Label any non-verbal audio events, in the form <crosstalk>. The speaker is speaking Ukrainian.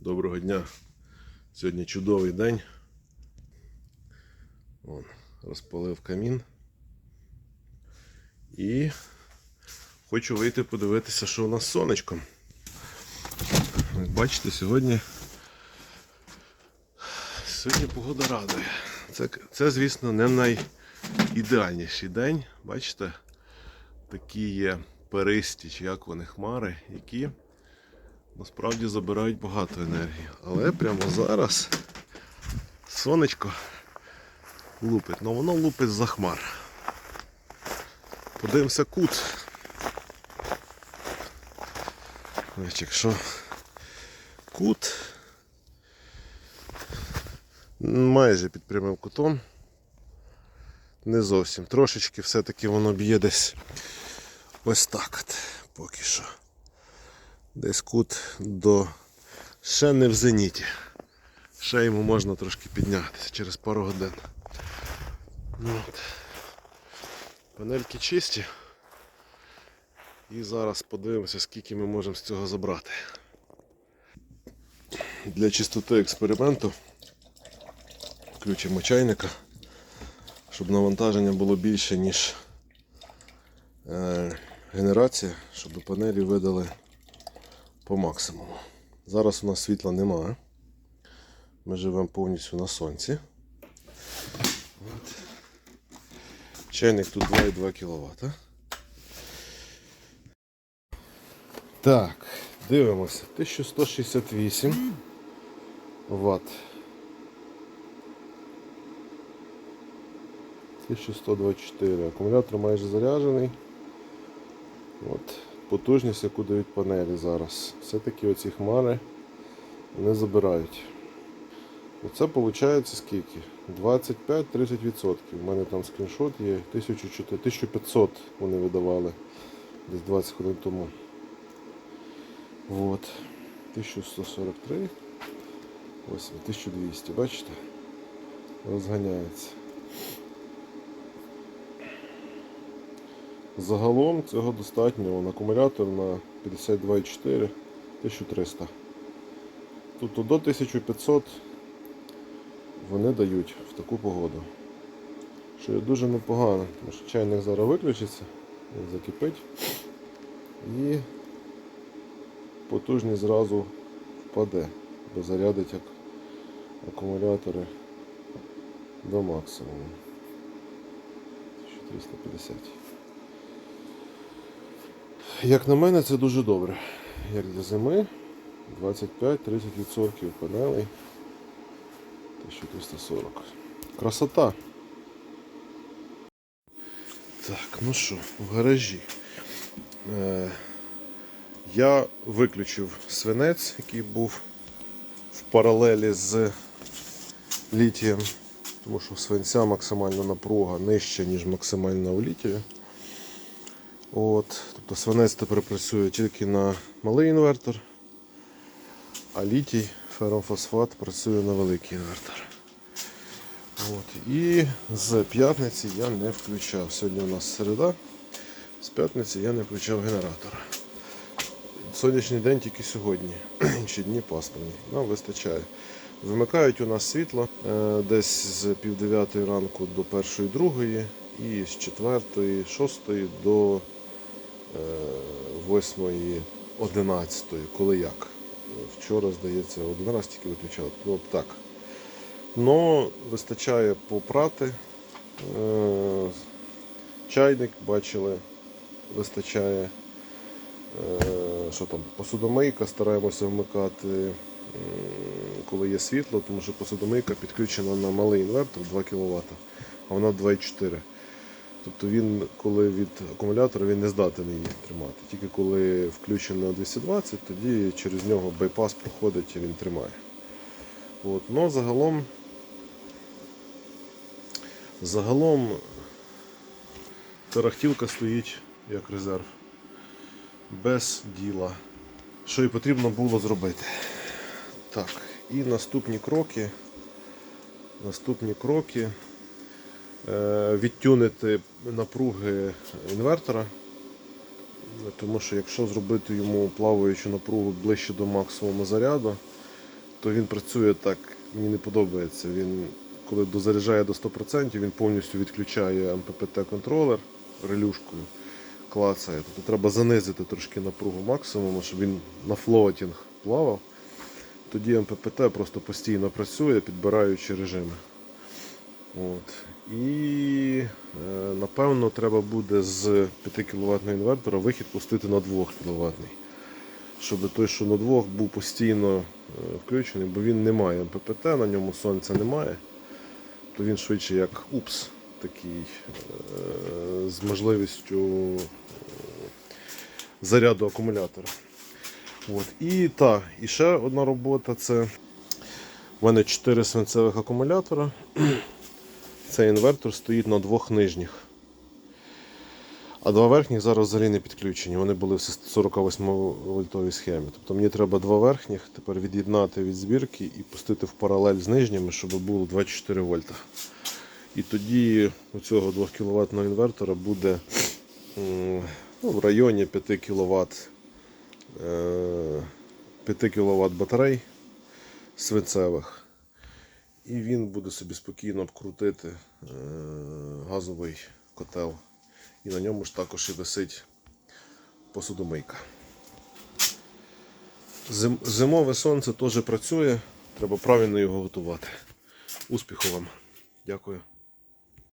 Доброго дня. Сьогодні чудовий день. Вон, розпалив камін. І хочу вийти подивитися, що у нас з сонечком. Як бачите, сьогодні. Сьогодні погода радує. Це, це звісно, не найідеальніший день. Бачите, такі є перисті, як вони хмари, які насправді забирають багато енергії. Але прямо зараз сонечко лупить. Ну воно лупить за хмар. Подивимося кут. Ось якщо кут майже під прямим кутом. Не зовсім. Трошечки все-таки воно б'є десь ось так от поки що. Десь кут до ще не в зеніті. Ще йому можна трошки піднятися через пару годин. Ну, от. Панельки чисті. І зараз подивимося, скільки ми можемо з цього забрати. Для чистоти експерименту включимо чайника, щоб навантаження було більше, ніж е, генерація, щоб панелі видали по максимуму. Зараз у нас світла немає. Ми живемо повністю на сонці. От. Чайник тут 2,2 кВт. Так, дивимося. 1168 Вт. 1124. Акумулятор майже заряджений. От. Потужність, яку дають панелі зараз. Все-таки оці хмари не забирають. Оце виходить скільки? 25-30%. У мене там скріншот є 1500 вони видавали десь 20 хвилин тому. Вот. 1143. Ось 1200, бачите? Розганяється. Загалом цього достатньо. Акумулятор на 52,4 1300. Тобто до 1500 вони дають в таку погоду. Що є дуже непогано, тому що чайник зараз виключиться, він закипить і потужність зразу впаде, бо зарядить як акумулятори до максимуму. 1350. Як на мене, це дуже добре. Як для зими 25-30% панелей. 1340. Красота. Так, ну що, в гаражі. Е, я виключив свинець, який був в паралелі з літієм, тому що свинця максимальна напруга нижча, ніж максимальна у літії. От, тобто свинець тепер працює тільки на малий інвертор, а літій ферромфосфат працює на великий інвертор. От, і з п'ятниці я не включав. Сьогодні у нас середа, з п'ятниці я не включав генератор. Сонячний день тільки сьогодні, <clears throat> інші дні пасмурні. Нам вистачає. Вимикають у нас світло е, десь з пів дев'ятої ранку до першої другої і з четвертої, шостої до е, восьмої, одинадцятої, коли як. Вчора, здається, один раз тільки виключали. Ну, так. Но вистачає попрати. Е, Чайник бачили, вистачає. Е, Що там, посудомийка стараємося вмикати, коли є світло, тому що посудомийка підключена на малий інвертор 2 кВт, а вона 2,4. Тобто він, коли від акумулятора, він не здатний її тримати. Тільки коли включено 220, тоді через нього байпас проходить і він тримає. От. Но загалом, загалом тарахтілка стоїть як резерв. Без діла. Що і потрібно було зробити. Так, і наступні кроки. Наступні кроки. Е, відтюнити напруги інвертора. Тому що якщо зробити йому плаваючу напругу ближче до максимуму заряду, то він працює так, мені не подобається. Він, коли дозаряджає до 100%, він повністю відключає МППТ-контролер релюшкою, клацає. Тобто треба занизити трошки напругу максимуму, щоб він на флоутінг плавав. Тоді МППТ просто постійно працює, підбираючи режими. От. І е, напевно треба буде з 5 кВт інвертора вихід пустити на 2 кВт. Щоб той, що на двох був постійно е, включений, бо він не має МППТ, на ньому сонця немає. То він швидше як упс такий е, з можливістю заряду акумулятора. От. І, та, і ще одна робота це в мене 4 свинцевих акумулятора. Цей інвертор стоїть на двох нижніх. А два верхніх зараз взагалі не підключені. Вони були в 48 вольтовій схемі. Тобто мені треба два верхніх тепер від'єднати від збірки і пустити в паралель з нижніми, щоб було 24 вольта. І тоді у цього 2 кВт інвертора буде ну, в районі 5 кВт, 5 кВт батарей свинцевих. І він буде собі спокійно обкрутити е, газовий котел. І на ньому ж також і висить посудомийка. Зим, зимове сонце теж працює, треба правильно його готувати. Успіху вам! Дякую.